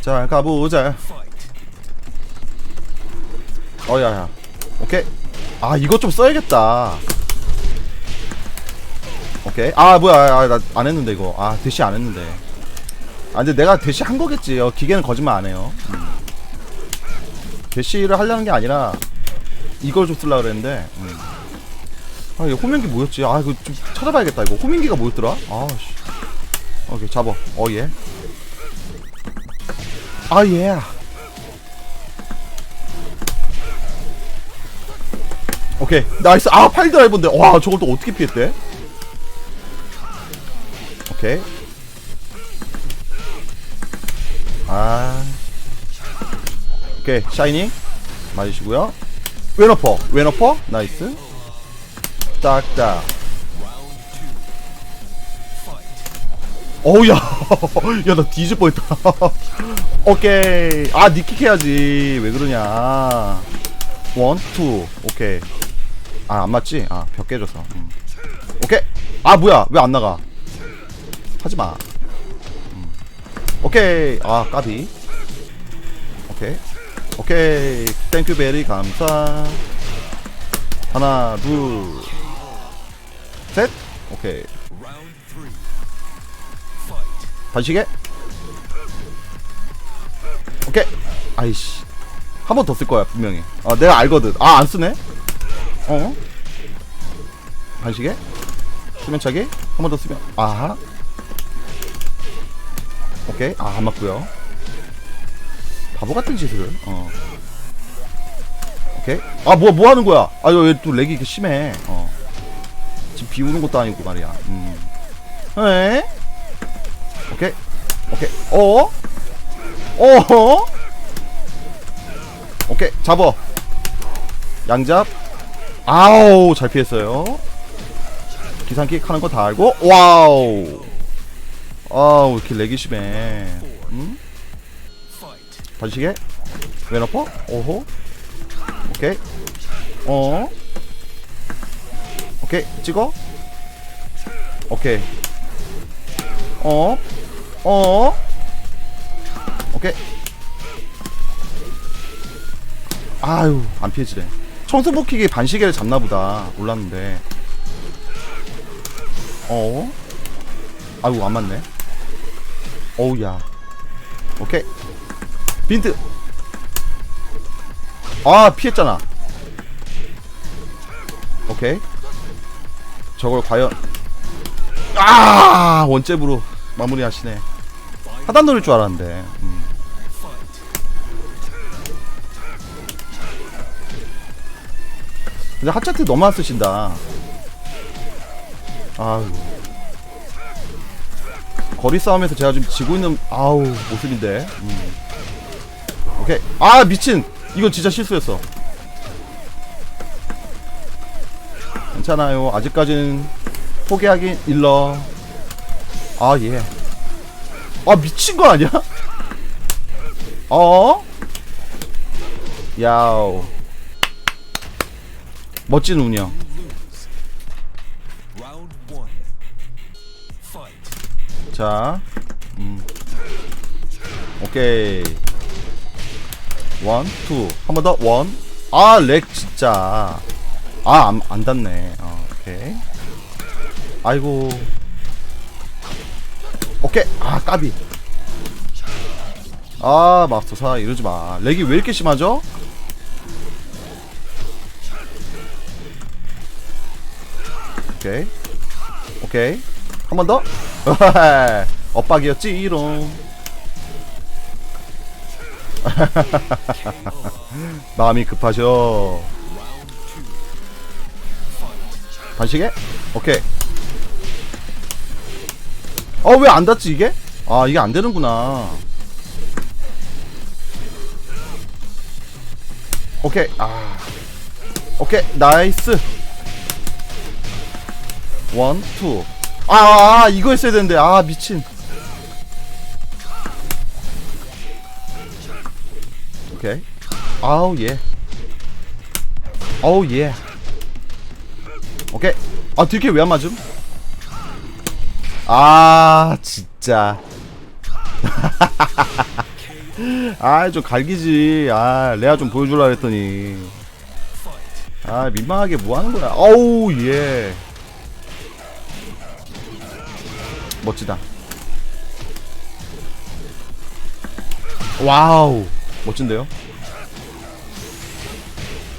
자 가보자. 어야야. 오케이. 아 이것 좀 써야겠다. 오케이. 아 뭐야. 나안 했는데 이거. 아 대시 안 했는데. 아 근데 내가 대시 한 거겠지. 어, 기계는 거짓말 안 해요. 음. 대시를 하려는 게 아니라 이걸 좀 쓰려고 그랬는데 음. 아 이거 호명기 뭐였지? 아 이거 좀 찾아봐야겠다 이거. 호명기가 뭐였더라? 아씨. 오케이 잡어 어예 아예. 오케이. 나이스. 아 파일 드라이버인데. 와 저걸 또 어떻게 피했대? 오케이. 아. 오케이. 샤이닝. 맞으시고요. 왼어퍼. 왼어퍼? 나이스. 딱딱. 어우야. 야 나 뒤질 뻔했다 오케이. 아 니킥 해야지. 왜 그러냐. 원투. 오케이. 아 안 맞지? 아 벽 깨져서. 음. 오케이. 아 뭐야. 왜 안 나가? 하지마. 음. 오케이. 아 까비. 오케이. 오케이. 땡큐 베리 감사. 하나 둘셋. 오케이. 반시계 오케이. 아이씨. 한 번 더 쓸 거야 분명히. 아 내가 알거든. 아 안 쓰네? 어? 반시계? 수면차기? 한 번 더 쓰면 아 오케이. 아 안 맞고요. 바보 같은 짓을. 어. 오케이. 아뭐뭐 하는 거야? 아왜또 렉이 이렇게 심해? 어. 지금 비우는 것도 아니고 말이야. 음. 에? 오케이. 오케이. 어 어? 오케이 잡어. 양잡. 아우 잘 피했어요. 기상킥 하는 거 다 알고. 와우. 아우 이렇게 렉이 심해. 음? 반시계. 왼어퍼. 오호 오케이. 어? 오케이 찍어. 오케이. 어? 어? 오케이. 아유, 안 피해지네. 청소복킥이 반시계를 잡나보다. 몰랐는데. 어? 아유, 안 맞네. 어우야. 오케이. 빈트. 아, 피했잖아. 오케이. 저걸 과연. 아! 원잽으로 마무리 하시네. 하단 노릴 줄 알았는데. 근데 하차트 너무 안 쓰신다. 아유. 거리 싸움에서 제가 좀 지고 있는 아우 모습인데. 음. 오케이. 아 미친. 이건 진짜 실수였어. 괜찮아요. 아직까지는 포기하긴 일러. 아 예. 아 미친 거 아니야? 어? 야오. 멋진 운영. 자, 음. 오케이. 원, 투. 한 번 더, 원. 아, 렉, 진짜. 아, 안, 안 닿네. 어, 오케이. 아이고. 오케이. 아, 까비. 아, 맙소사. 이러지 마. 렉이 왜 이렇게 심하죠? 오케이. 오케이. 한 번 더. 엇박이었지, 이롱. 마음이 급하셔. 반시계? 오케이. 어, 왜 안 닿지, 이게? 아, 이게 안 되는구나. 오케이. 아. 오케이. 나이스. 원, 투. 아, 아, 이거 했어야 되는데. 아, 미친. 오케이. 아우, 예. 어우, 예. 오케이. 아, 뒤게 왜안 맞음? 아, 진짜. 아 좀 갈기지 아 레아 좀 보여줄라 했더니 아 민망하게 뭐 하는 거야 어우 예 멋지다. 와우. 멋진데요?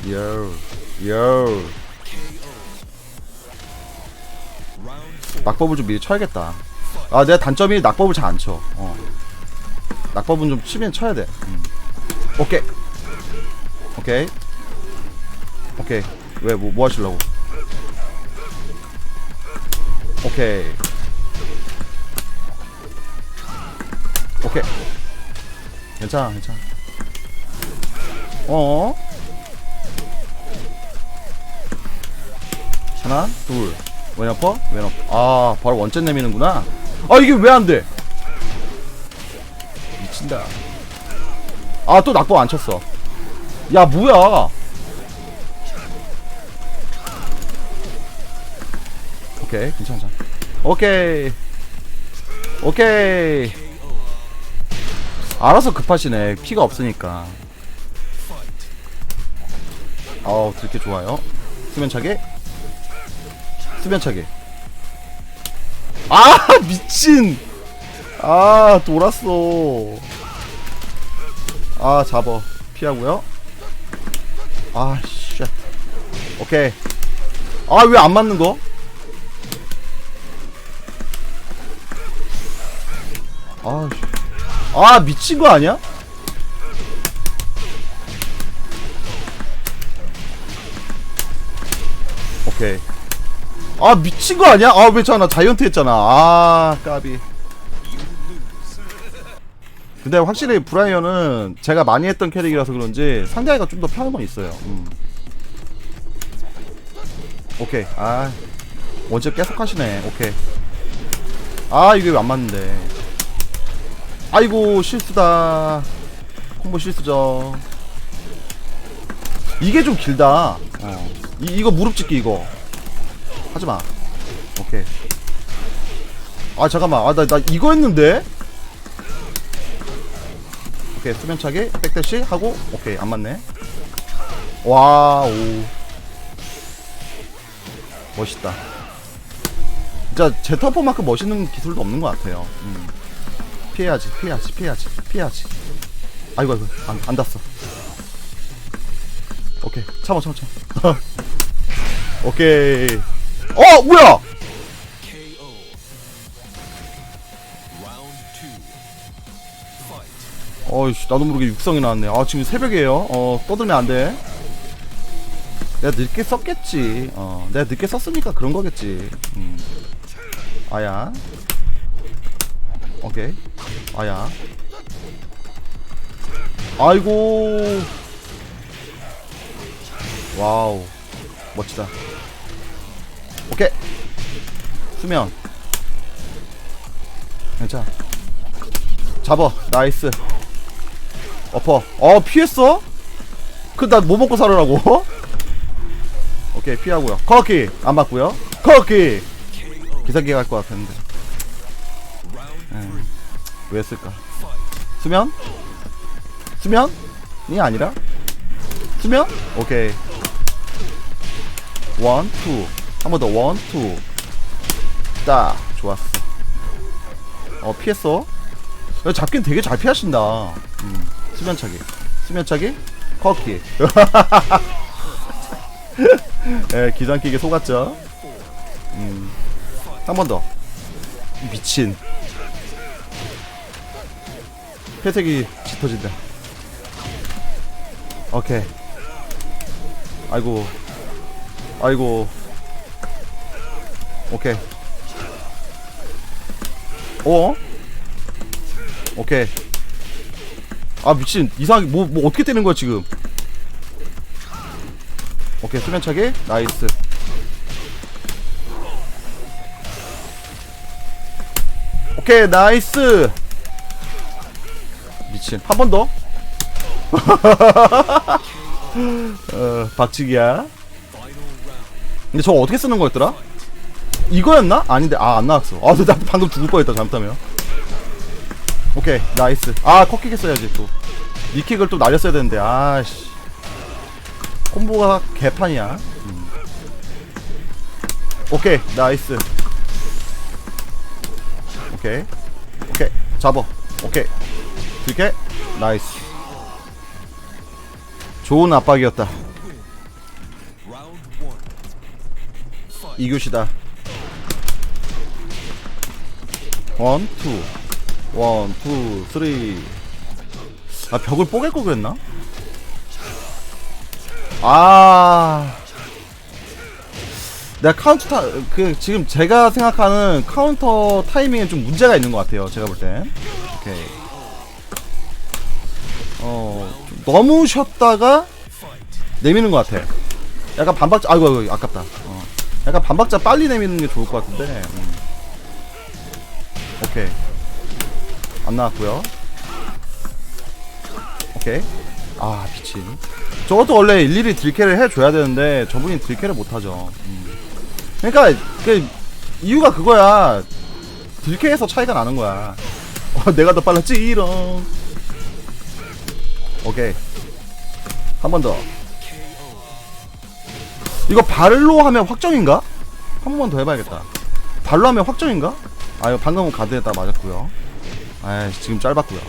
요 요. 낙법을 좀 미리 쳐야겠다. 아 내가 단점이 낙법을 잘 안 쳐. 어. 낙법은 좀 치면 쳐야 돼. 음. 오케이. 오케이. 오케이. 왜 뭐 뭐 하시려고? 오케이 오케이. 괜찮아 괜찮아. 어? 하나 둘. 왼어퍼 왼어퍼 아 바로 원점 내미는구나. 아 이게 왜 안돼? 미친다. 아 또 낙법 안 쳤어. 야 뭐야? 오케이 괜찮아. 오케이. 오케이 알아서 급하시네. 피가 없으니까. 어우 그렇게 좋아요. 수면차게. 수면차게. 아 미친! 아 돌았어. 아 잡어. 피하고요. 아쉣. 오케이. 아 왜 안 맞는 거? 아, 씨. 아 미친 거 아니야? 오케이. 아 미친 거 아니야? 아 왜 저나 자이언트 했잖아. 아 까비. 근데 확실히 브라이언은 제가 많이 했던 캐릭이라서 그런지 상대하기가 좀 더 편한 건 있어요. 음. 오케이. 아 원체 계속 하시네. 오케이. 아 이게 왜 안 맞는데? 아이고 실수다. 콤보 실수죠. 이게 좀 길다. 어. 이, 이거 무릎 찍기 이거. 하지마. 오케이. 아 잠깐만. 아나 나 이거 했는데. 오케이 수면차게 백대시 하고 오케이 안 맞네. 와오. 멋있다. 진짜 제타포만큼 멋있는 기술도 없는 것 같아요. 음. 피해야지, 피해야지, 피해야지, 피해야지. 아이고, 아이고, 안, 안 닿았어. 오케이, 참아, 참아, 참아. 오케이. 어, 뭐야? 어이씨, 나도 모르게 육성이 나왔네. 아, 지금 새벽이에요. 어, 떠들면 안 돼. 내가 늦게 썼겠지. 어, 내가 늦게 썼으니까 그런 거겠지. 음. 아야. 오케이. 아야. 아이고. 와우. 멋지다. 오케이. 수면. 괜찮아. 잡어. 나이스. 어퍼. 어, 피했어? 그, 나 뭐 먹고 살으라고? 오케이, 피하고요. 커키! 안 맞고요. 커키! 기사기 갈 것 같았는데. 예. 왜 했을까? 수면? 수면이 아니라? 수면? 오케이. 원, 투. 한 번 더, 원, 투. 딱. 좋았어. 어, 피했어. 야, 잡긴 되게 잘 피하신다. 음, 수면차기. 수면차기? 커키. 예, 기장기게 속았죠. 음. 한 번 더. 미친. 회색이 짙어진다. 오케이. 아이고. 아이고. 오케이. 어? 오케이. 아 미친 이상하게 뭐, 뭐 어떻게 되는 거야 지금 오케이 수면차기 나이스 오케이 나이스 미친 한번 더. 어 박치기야. 근데 저거 어떻게 쓰는 거였더라? 이거였나? 아닌데 아 안 나왔어. 아 나 방금 죽을 뻔했다 잘못하면. 오케이 나이스 아 컷킥 했어야지 또 니킥을 또 날렸어야 되는데 아씨 콤보가 개판이야 음. 오케이 나이스 오케이 오케이 잡어 오케이 들게 나이스 좋은 압박이었다 이교시다 원, 투, 원, 투, 쓰리. 아 벽을 뽀갤 거 그랬나? 아, 내가 카운터 타, 그 지금 제가 생각하는 카운터 타이밍에 좀 문제가 있는 것 같아요. 제가 볼 땐. 오케이. 어, 좀 너무 쉬었다가 내미는 것 같아. 약간 반박자, 아이고, 아이고 아깝다. 어. 약간 반박자 빨리 내미는 게 좋을 것 같은데. 음. 오케이 안 나왔고요 오케이 아 미친 저것도 원래 일일이 딜캐를 해줘야 되는데 저분이 딜캐를 못하죠 음. 그러니까 그 이유가 그거야 딜캐에서 차이가 나는 거야 어, 내가 더 빨랐지 이런 오케이 한 번 더 이거 발로 하면 확정인가? 한 번만 더 해봐야겠다 발로 하면 확정인가? 아유 방금은 가드에다 맞았고요 아이 지금 짧았고요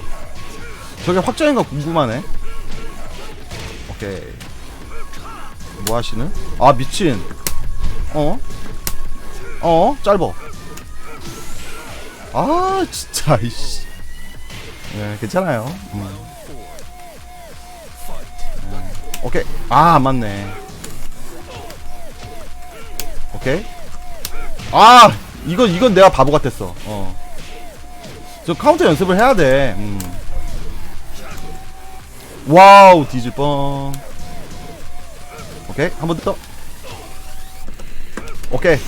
저게 확정인가 궁금하네 오케이 뭐 하시는? 아 미친 어? 어? 짧어 아 진짜 이씨 예 괜찮아요 음. 음, 오케이 아 안맞네 오케이 아 이건 이건 내가 바보 같았어. 어. 저 카운터 연습을 해야 돼. 음. 와우 뒤질 뻔. 오케이 한 번 더. 오케이.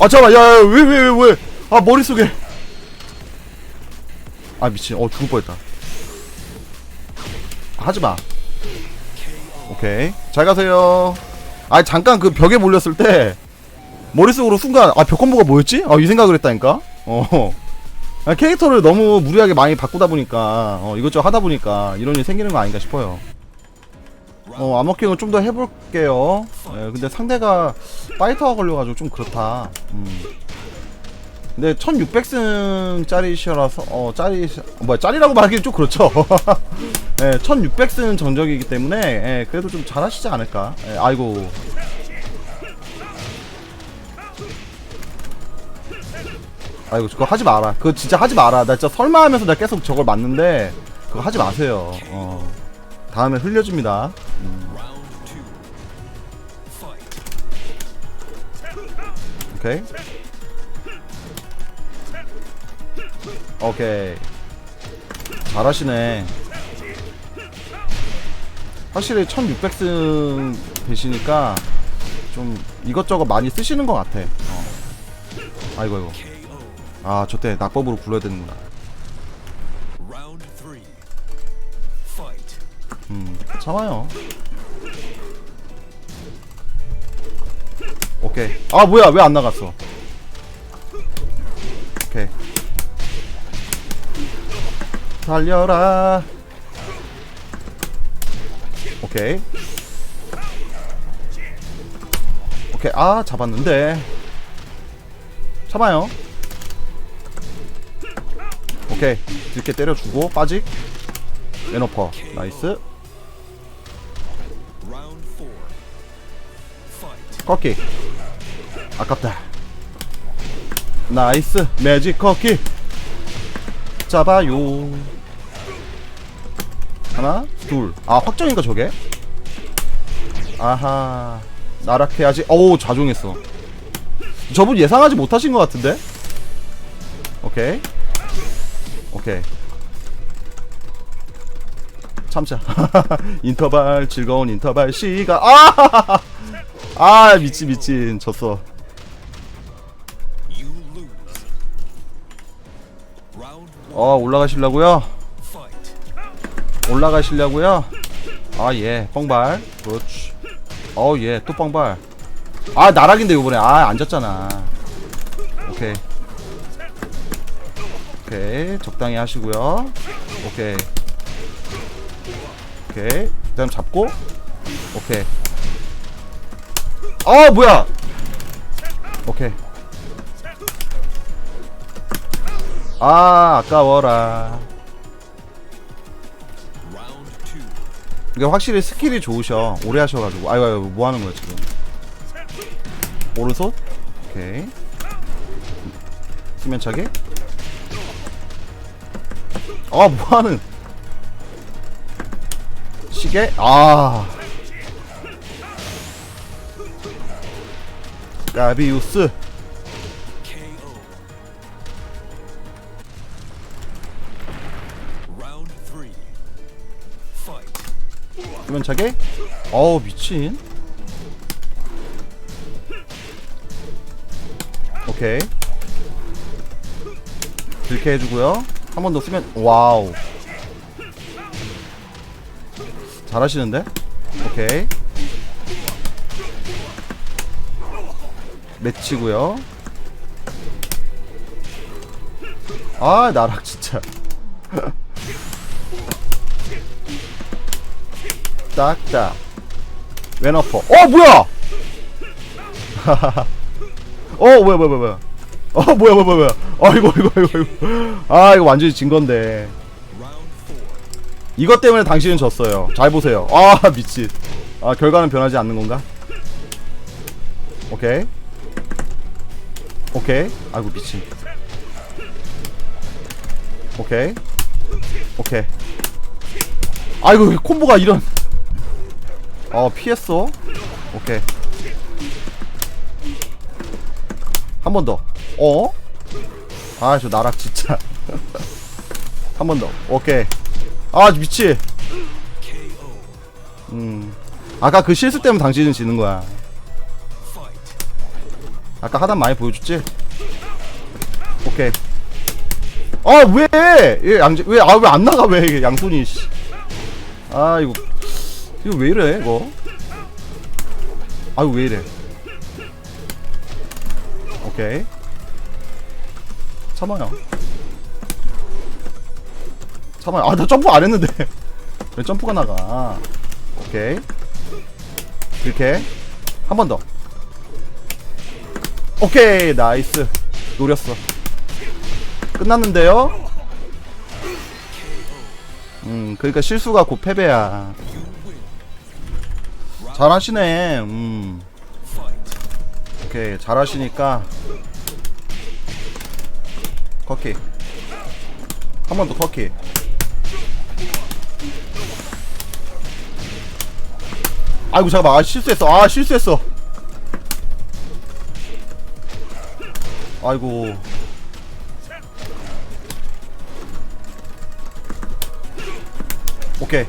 아 잠깐 야왜 왜왜 왜, 왜? 아 머릿속에. 아 미친 어 죽을 뻔했다. 하지 마. 오케이. 잘 가세요. 아 잠깐 그 벽에 몰렸을 때 머릿속으로 순간 아 벽콤보가 뭐였지? 아 이 생각을 했다니까? 어. 아, 캐릭터를 너무 무리하게 많이 바꾸다 보니까 어, 이것저것 하다 보니까 이런 일이 생기는 거 아닌가 싶어요. 어 암호킹을 좀 더 해볼게요. 예, 근데 상대가 파이터가 걸려가지고 좀 그렇다. 음. 근데 1600승 짜리셔라서 어 짜리 뭐야 짜리라고 말하기는 좀 그렇죠 예, 1600승 전적이기 때문에 예, 그래도 좀 잘하시지 않을까 예, 아이고 아이고 그거 하지 마라. 그거 진짜 하지 마라. 나 진짜 설마 하면서 나 계속 저걸 맞는데 그거 하지 마세요. 어. 다음에 흘려줍니다. 음. 오케이. 오케이. 잘하시네. 확실히 1600승 되시니까 좀 이것저것 많이 쓰시는 것 같아. 어. 아이고 아이고. 아, 저 때 낙법으로 굴러야 되는구나. 음, 참아요. 오케이. 아, 뭐야, 왜 안 나갔어? 오케이. 달려라. 오케이. 오케이. 아, 잡았는데. 참아요. 오케이. 이렇게 때려주고, 빠직. 에너퍼. 나이스. 꺾기 아깝다 나이스 매직 꺾기 잡아요 하나 둘 아 확정인가 저게? 아하. 나락해야지. 어우 좌종했어. 저분 예상하지 못하신 것 같은데? 오케이. 오케이. 참자. 인터벌 즐거운 인터벌 시간. 아! 아 미친 미친. 졌어. 어 올라가시려고요. 올라가시려고요? 아 예. 뻥발. 그렇지. 어예또 뻥발. 아 나락인데 요번에. 아 앉았잖아. 오케이. 오케이. 적당히 하시고요. 오케이. 오케이. 그 다음 잡고. 오케이. 아 뭐야? 오케이. 아 아까워라 이게 확실히 스킬이 좋으셔. 오래 하셔가지고. 아이고 아이고 뭐 하는 거야 지금? 오른손? 오케이. 수면차게 아 뭐하는? 시계? 아. 까비우스 수면차게. 어우 미친. 오케이. 이렇게 해주고요. 한 번 더 쓰면 와우. 잘하시는데? 오케이. 맺히고요. 아 나락 진짜 딱딱. 왼어퍼. 어 뭐야? 어 뭐야 뭐야 뭐야 어 뭐야 뭐야 뭐야. 아이고 이거 이거 이거 아 이거 완전히 진 건데. 이것 때문에 당신은 졌어요. 잘 보세요. 아 미친. 아 결과는 변하지 않는 건가? 오케이. 오케이. 아이고 미친. 오케이. 오케이. 아이고 이 콤보가 이런 어 피했어 오케이 한 번 더 어? 아 저 나락 진짜 한 번 더 오케이 아 미치. 음 아까 그 실수 때문에 당신은 지는 거야. 아까 하단 많이 보여줬지? 오케이 아 왜? 얘 양재 왜아 왜 안 나가 왜 이게 양손이 씨. 아 이거 이거 왜 이래 이거? 아유 왜 이래? 오케이. 참아요 참아요 아나 점프 안 했는데. 왜 점프가 나가? 오케이. 이렇게. 한 번 더. 오케이 나이스. 노렸어. 끝났는데요? 음 그러니까 실수가 곧 패배야 잘하시네. 음. 오케이 잘하시니까. 커키. 한 번 더 커키. 아이고 잠깐만. 아 실수했어. 아 실수했어. 아이고. 오케이.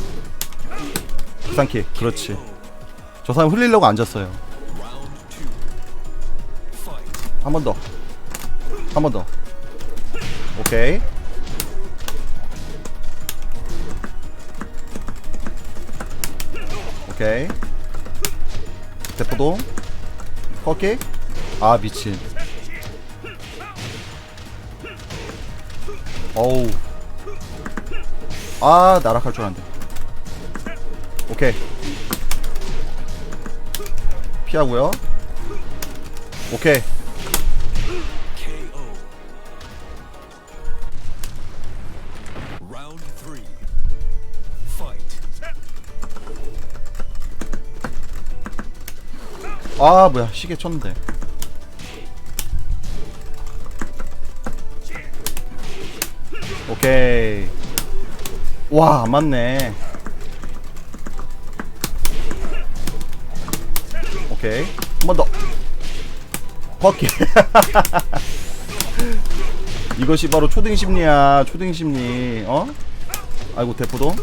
부산키. 그렇지 저 사람 흘리려고 앉았어요. 한 번 더. 한 번 더. 오케이. 오케이. 대포동. 커키. 아, 미친. 어우. 아, 나락할 줄 알았는데. 오케이. 피하고요. 오케이. 아 뭐야 시계 쳤는데 오케이 와안 맞네 오케이 한 번 더 버키 이것이 바로 초딩 심리야 초딩 심리 어? 아이고 대포도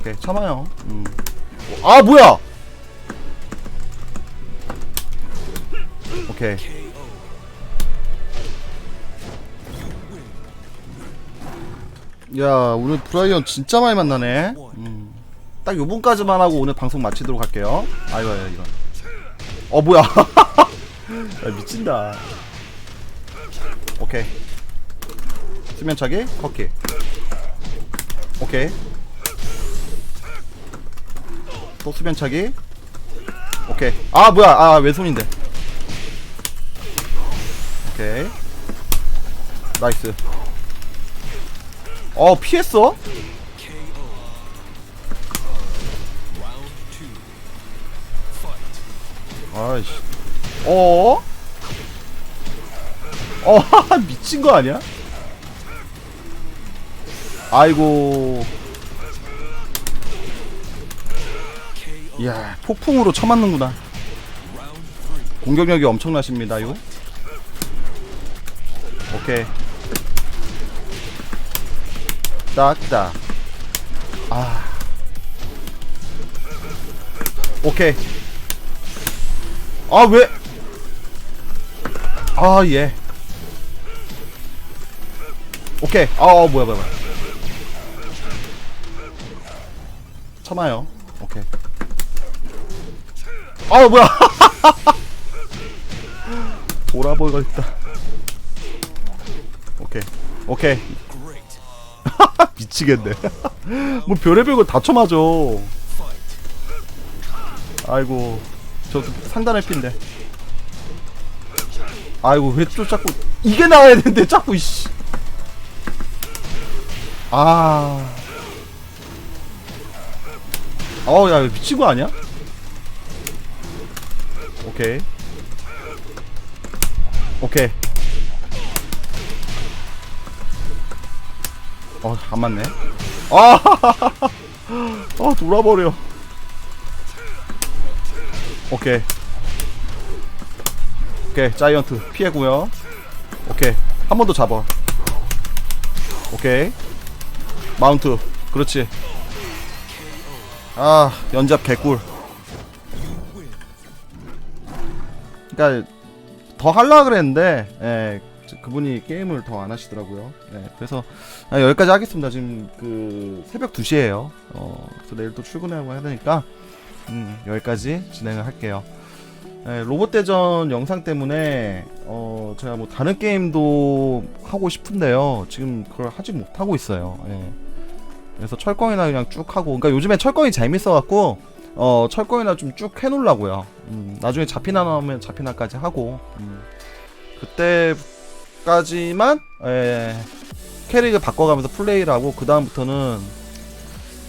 오케이 참아요 음. 아 뭐야 오케이. 야 오늘 브라이언 진짜 많이 만나네 음. 딱 요번까지만 하고 오늘 방송 마치도록 할게요. 아이고 이런 어 뭐야. 야, 미친다. 오케이. 수면차기 커키 오케이. 또 수면차기. 오케이. 아 뭐야. 아 왼손인데. 오케이. 나이스. 어 피했어? 아이씨 어? 어 미친 거 아니야? 아이고. 이야 폭풍으로 쳐맞는구나. 공격력이 엄청나십니다 요 오케이 딱딱 아 오케이 아 왜? 아 예. 오케이. 아 어, 뭐야 뭐야. 참아요. 오케이. 아 뭐야? 오라버가 있다. 오케이. 오케이. 미치겠네. 뭐 별의별 거 다. Fight. 아이고 저 상단의 핀데. 아이고 왜 또 자꾸 이게 나와야 되는데 자꾸 이씨. 아. 어우 야 미친 거 아니야? 오케이. 오케이. 어안 맞네. 아, 아 돌아버려 오케이. 오케이 자이언트 피해고요. 오케이 한 번 더 잡아. 오케이. 마운트 그렇지. 아 연잡 개꿀. 그니까 더 할라 그랬는데 예, 저- 그분이 게임을 더 안 하시더라고요. 예, 그래서 아, 여기까지 하겠습니다. 지금 그 새벽 2시에요. 어, 그래서 내일 또 출근하고 해야 되니까 음, 여기까지 진행을 할게요. 예, 로봇 대전 영상 때문에 어, 제가 뭐 다른 게임도 하고 싶은데요. 지금 그걸 하지 못하고 있어요. 예. 그래서 철권이나 그냥 쭉 하고, 그러니까 요즘에 철권이 재밌어갖고 어, 철권이나 좀 쭉 해놓으려고요. 음, 나중에 잡히나 나오면 잡히나까지 하고 음, 그때까지만 예, 캐릭을 바꿔가면서 플레이를 하고 그 다음부터는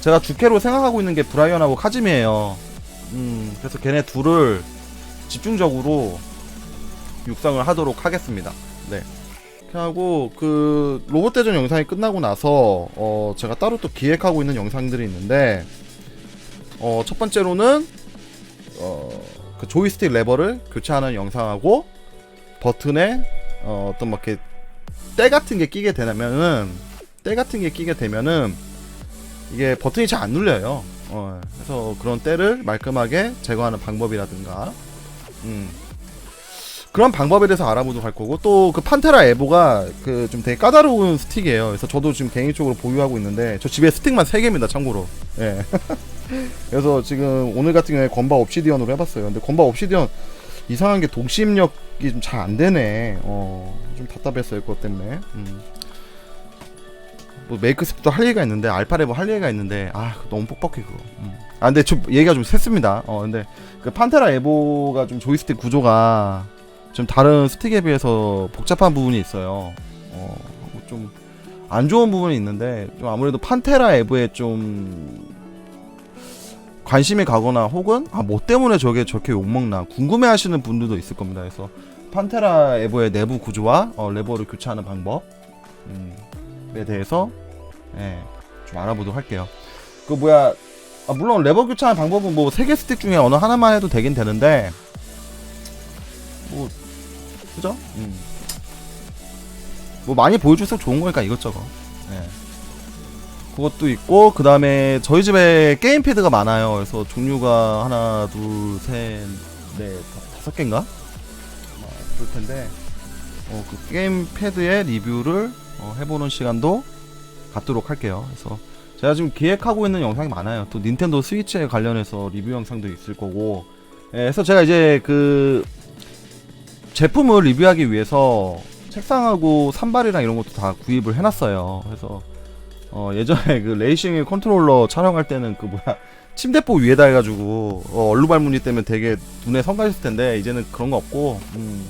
제가 주캐로 생각하고 있는 게 브라이언하고 카짐이에요. 음, 그래서 걔네 둘을 집중적으로 육성을 하도록 하겠습니다. 네. 하고 그 로봇 대전 영상이 끝나고 나서 어 제가 따로 또 기획하고 있는 영상들이 있는데 어 첫 번째로는 어그 조이스틱 레버를 교체하는 영상하고 버튼에 어 어떤 막 이렇게 때 같은 게 끼게 되면은 때 같은 게 끼게 되면은 이게 버튼이 잘 안 눌려요. 어, 그래서 그런 때를 말끔하게 제거하는 방법이라든가, 음. 그런 방법에 대해서 알아보도록 할 거고, 또 그 판테라 에보가 그 좀 되게 까다로운 스틱이에요. 그래서 저도 지금 개인적으로 보유하고 있는데, 저 집에 스틱만 3개입니다, 참고로. 예. 그래서 지금 오늘 같은 경우에 건바 옵시디언으로 해봤어요. 근데 건바 옵시디언 이상한 게 동시입력이 좀 잘 안 되네. 어, 좀 답답했어요, 그것 때문에. 음. 뭐 메이크 스피도 할 얘기가 있는데 알파레버 할 얘기가 있는데 아 너무 뻑뻑해 그거. 음. 아 근데 좀 얘기가 좀 샜습니다. 어 근데 그 판테라 에보가 좀 조이스틱 구조가 좀 다른 스틱에 비해서 복잡한 부분이 있어요. 어 좀 안 좋은 부분이 있는데 좀 아무래도 판테라 에보에 좀 관심이 가거나 혹은 아 뭐 때문에 저게 저렇게 욕먹나 궁금해하시는 분들도 있을 겁니다. 그래서 판테라 에보의 내부 구조와 어, 레버를 교체하는 방법 음, 에 대해서 예, 좀 알아보도록 할게요. 그 뭐야 아, 물론 레버 교체하는 방법은 뭐 세 개 스틱 중에 어느 하나만 해도 되긴 되는데 뭐 그죠? 음. 뭐 많이 보여줄수록 좋은 거니까 이것저것. 예. 그것도 있고 그 다음에 저희 집에 게임 패드가 많아요. 그래서 종류가 하나, 둘, 셋, 넷, 다- 다섯 개인가? 어, 그럴 텐데 어, 그 게임 패드의 리뷰를 어, 해보는 시간도 갖도록 할게요. 그래서 제가 지금 기획하고 있는 영상이 많아요. 또 닌텐도 스위치에 관련해서 리뷰 영상도 있을 거고. 예, 그래서 제가 이제 그 제품을 리뷰하기 위해서 책상하고 산발이랑 이런 것도 다 구입을 해놨어요. 그래서 어, 예전에 그 레이싱 컨트롤러 촬영할 때는 그 뭐야 침대포 위에다 해가지고 어, 얼룩말무늬 때문에 되게 눈에 성가셨을 텐데 이제는 그런 거 없고 음,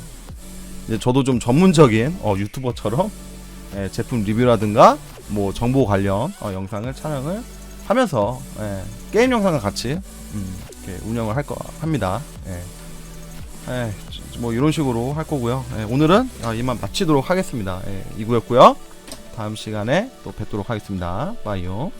이제 저도 좀 전문적인 어, 유튜버처럼 예, 제품 리뷰라든가 뭐 정보 관련 어, 영상을 촬영을 하면서 예, 게임 영상과 같이 음, 이렇게 운영을 할 거 합니다. 예. 예, 뭐 이런 식으로 할 거고요. 예, 오늘은 아, 이만 마치도록 하겠습니다. 예, 이구였고요. 다음 시간에 또 뵙도록 하겠습니다. 빠이요.